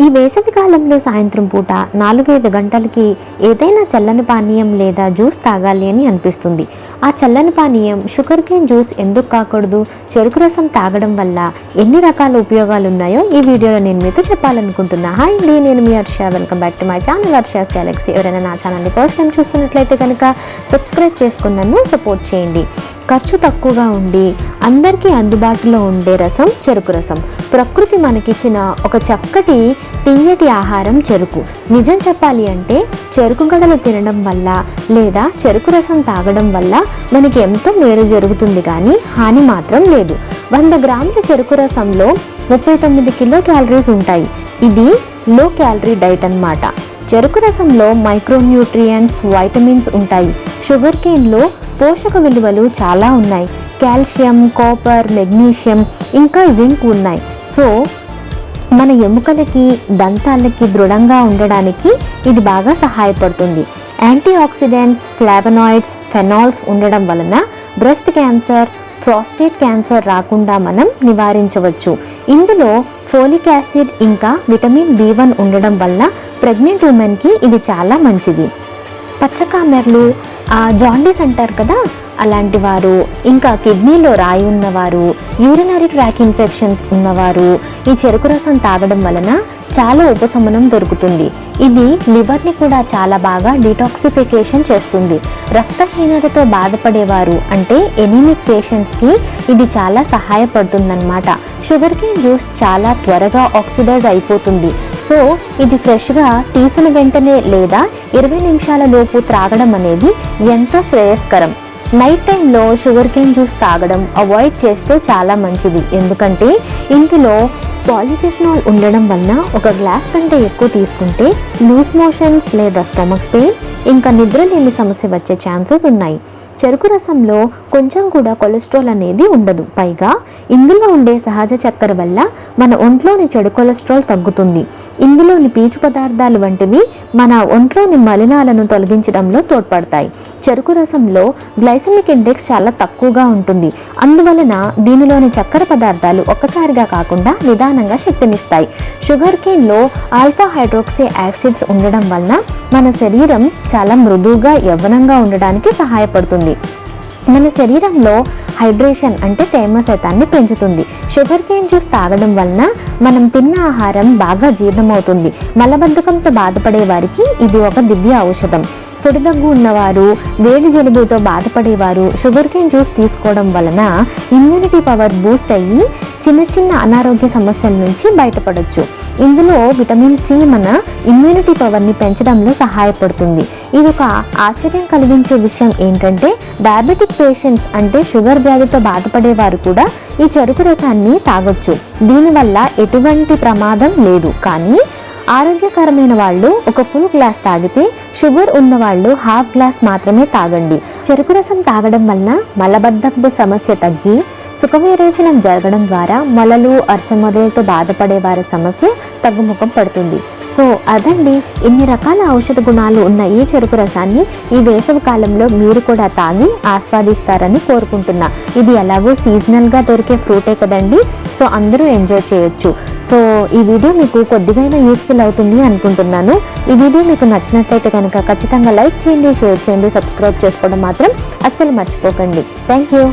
ఈ వేసవి కాలంలో సాయంత్రం పూట నాలుగైదు గంటలకి ఏదైనా చల్లని పానీయం లేదా జ్యూస్ తాగాలి అని అనిపిస్తుంది. ఆ చల్లని పానీయం షుగర్ కేన్ జ్యూస్ ఎందుకు కాకూడదు? చెరుకు రసం తాగడం వల్ల ఎన్ని రకాల ఉపయోగాలు ఉన్నాయో ఈ వీడియోలో నేను మీతో చెప్పాలనుకుంటున్నా. హాయ్ అండి నేను మీ Harsha. Welcome back to my channel Harsha's galaxy ఎవరైనా నా ఛానల్ని ఫస్ట్ టైం చూస్తున్నట్లయితే కనుక సబ్స్క్రైబ్ చేసుకుందాము సపోర్ట్ చేయండి. ఖర్చు తక్కువగా ఉండి అందరికీ అందుబాటులో ఉండే రసం చెరుకు రసం. ప్రకృతి మనకిచ్చిన ఒక చక్కటి తీయటి ఆహారం చెరుకు. నిజం చెప్పాలి అంటే చెరుకు గడలు తినడం వల్ల లేదా చెరుకు రసం తాగడం వల్ల మనకి ఎంతో మేలు జరుగుతుంది కానీ హాని మాత్రం లేదు. వంద గ్రాముల చెరుకు రసంలో ముప్పై తొమ్మిది కిలో క్యాలరీస్ ఉంటాయి. ఇది లో క్యాలరీ డైట్ అన్నమాట. చెరుకు రసంలో మైక్రోన్యూట్రియంట్స్ వైటమిన్స్ ఉంటాయి. షుగర్ కేన్లో పోషక విలువలు చాలా ఉన్నాయి. కాల్షియం కాపర్ మెగ్నీషియం ఇంకా జింక్ ఉన్నాయి. సో మన ఎముకలకి దంతాలకి దృఢంగా ఉండడానికి ఇది బాగా సహాయపడుతుంది. యాంటీ ఆక్సిడెంట్స్ ఫ్లావనాయిడ్స్ ఫెనాల్స్ ఉండడం వలన బ్రెస్ట్ క్యాన్సర్ ప్రాస్టేట్ క్యాన్సర్ రాకుండా మనం నివారించవచ్చు. ఇందులో ఫోలిక్ యాసిడ్ ఇంకా విటమిన్ బి వన్ ఉండడం వల్ల ప్రెగ్నెంట్ ఉమెన్కి ఇది చాలా మంచిది. పచ్చకామెర్లు జాండీస్ అంటారు కదా అలాంటి వారు ఇంకా కిడ్నీలో రాయి ఉన్నవారు యూరినరీ ట్రాక్ ఇన్ఫెక్షన్స్ ఉన్నవారు ఈ చెరుకు రసం తాగడం వలన చాలా ఉపశమనం దొరుకుతుంది. ఇది లివర్ని కూడా చాలా బాగా డిటాక్సిఫికేషన్ చేస్తుంది. రక్తహీనతతో బాధపడేవారు అంటే ఎనీమిక్ పేషెంట్స్కి ఇది చాలా సహాయపడుతుందన్నమాట. షుగర్ కేన్ జ్యూస్ చాలా త్వరగా ఆక్సిడైజ్ అయిపోతుంది. సో ఇది ఫ్రెష్గా తీసిన వెంటనే లేదా ఇరవై నిమిషాల లోపు త్రాగడం అనేది ఎంతో శ్రేయస్కరం. నైట్ టైంలో షుగర్ కేన్ జ్యూస్ తాగడం అవాయిడ్ చేస్తే చాలా మంచిది. ఎందుకంటే ఇందులో పాలిఫెస్నాల్ ఉండడం వలన ఒక గ్లాస్ కంటే ఎక్కువ తీసుకుంటే లూజ్ మోషన్స్ లేదా స్టమక్ పెయిన్ ఇంకా నిద్ర లేని సమస్య వచ్చే ఛాన్సెస్ ఉన్నాయి. చెరుకు రసంలో కొంచెం కూడా కొలెస్ట్రాల్ అనేది ఉండదు. పైగా ఇందులో ఉండే సహజ చక్కెర వల్ల మన ఒంట్లోని చెడు కొలెస్ట్రాల్ తగ్గుతుంది. ఇందులోని పీచు పదార్థాలు వంటివి మన ఒంట్లోని మలినాలను తొలగించడంలో తోడ్పడతాయి. చెరుకు రసంలో గ్లైసమిక్ ఇండెక్స్ చాలా తక్కువగా ఉంటుంది. అందువలన దీనిలోని చక్కెర పదార్థాలు ఒక్కసారిగా కాకుండా నిదానంగా శక్తినిస్తాయి. షుగర్ కేన్లో ఆల్ఫా హైడ్రోక్సీ యాసిడ్స్ ఉండడం వలన మన శరీరం చాలా మృదువుగా యవ్వనంగా ఉండడానికి సహాయపడుతుంది. మన శరీరంలో హైడ్రేషన్ అంటే తేమ శాతాన్ని పెంచుతుంది. షుగర్ కేన్ జ్యూస్ తాగడం వలన మనం తిన్న ఆహారం బాగా జీర్ణమవుతుంది. మలబద్ధకంతో బాధపడే వారికి ఇది ఒక దివ్య ఔషధం. పొడిదగ్గు ఉన్నవారు వేడి జలుబుతో బాధపడేవారు షుగర్ కేన్ జ్యూస్ తీసుకోవడం వలన ఇమ్యూనిటీ పవర్ బూస్ట్ అయ్యి చిన్న చిన్న అనారోగ్య సమస్యల నుంచి బయటపడవచ్చు ఇందులో విటమిన్ సి మన ఇమ్యూనిటీ పవర్ని పెంచడంలో సహాయపడుతుంది. ఇది ఒక ఆశ్చర్యం కలిగించే విషయం ఏంటంటే డయాబెటిక్ పేషెంట్స్ అంటే షుగర్ వ్యాధితో బాధపడేవారు కూడా ఈ చెరుకు రసాన్ని తాగొచ్చు. దీనివల్ల ఎటువంటి ప్రమాదం లేదు. కానీ ఆరోగ్యకరమైన వాళ్ళు ఒక ఫుల్ గ్లాస్ తాగితే షుగర్ ఉన్న వాళ్ళు హాఫ్ గ్లాస్ మాత్రమే తాగండి. చెరుకు రసం తాగడం వలన మలబద్ధకపు సమస్య తగ్గి సుఖవిరేచనం జరగడం ద్వారా మొలలు అరసమొదలతో బాధపడే వారి సమస్య తగ్గుముఖం పడుతుంది. సో అదండి ఇన్ని రకాల ఔషధ గుణాలు ఉన్న ఈ చెరుకు రసాన్ని ఈ వేసవి కాలంలో మీరు కూడా తాగి ఆస్వాదిస్తారని కోరుకుంటున్నా. ఇది ఎలాగో సీజనల్గా దొరికే ఫ్రూటే కదండి. సో అందరూ ఎంజాయ్ చేయొచ్చు. సో ఈ వీడియో మీకు కొద్దిగైనా యూస్ఫుల్ అవుతుంది అనుకుంటున్నాను. ఈ వీడియో మీకు నచ్చినట్లయితే కనుక ఖచ్చితంగా లైక్ చేయండి షేర్ చేయండి సబ్స్క్రైబ్ చేసుకోవడం మాత్రం అస్సలు మర్చిపోకండి. Thank you